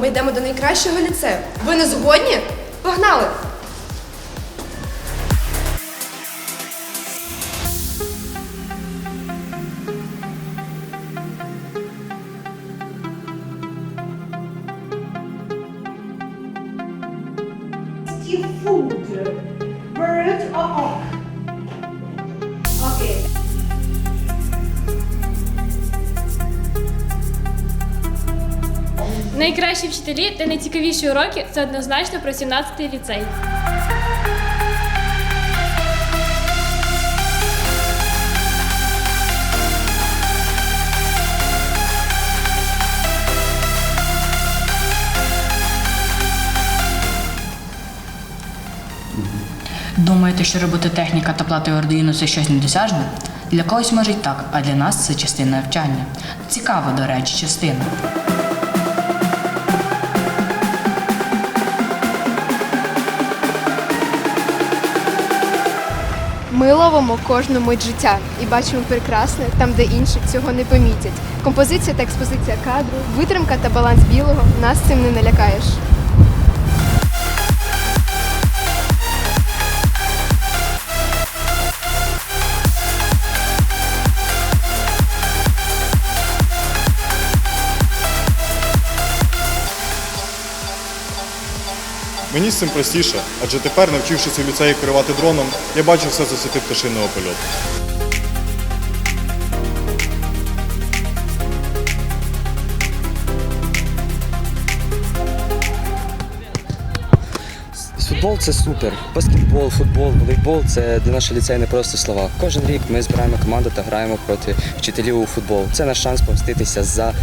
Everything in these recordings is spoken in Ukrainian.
ми йдемо до найкращого ліцею. Ви не згодні? Погнали! tasty food. Bird or hawk? Найкращі вчителі та найцікавіші уроки це однозначно про 17-й ліцей. Думаєте, що робототехніка та плата Arduino – це щось недосяжне? Для когось може й так, а для нас це частина навчання. Цікава, до речі, частина. Ми ловимо кожну мить життя і бачимо прекрасне там, де інші цього не помітять. Композиція та експозиція кадру, витримка та баланс білого нас цим не налякаєш. Мені з цим простіше, адже тепер, навчившись у ліцеї керувати дроном, я бачу все з висоти пташиного польоту. Футбол це супер. Баскетбол, футбол, волейбол це для нашого ліцею не просто слова. Кожен рік ми збираємо команду та граємо проти вчителів у футбол. Це наш шанс помститися за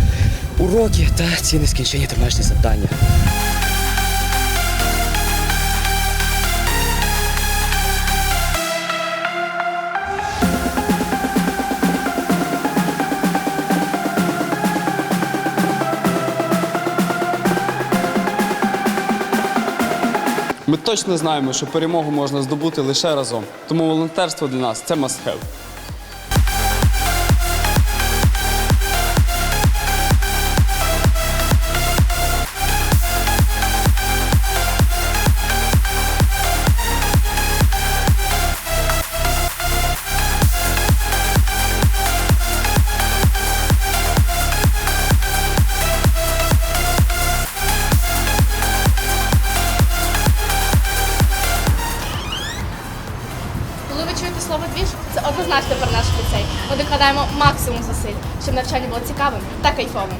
уроки та ці нескінчені домашні завдання. Ми точно знаємо, що перемогу можна здобути лише разом. Тому волонтерство для нас це must have. Коли слово двіж, це однозначно про наш ліцей. Ми докладаємо максимум зусиль, щоб навчання було цікавим та кайфовим.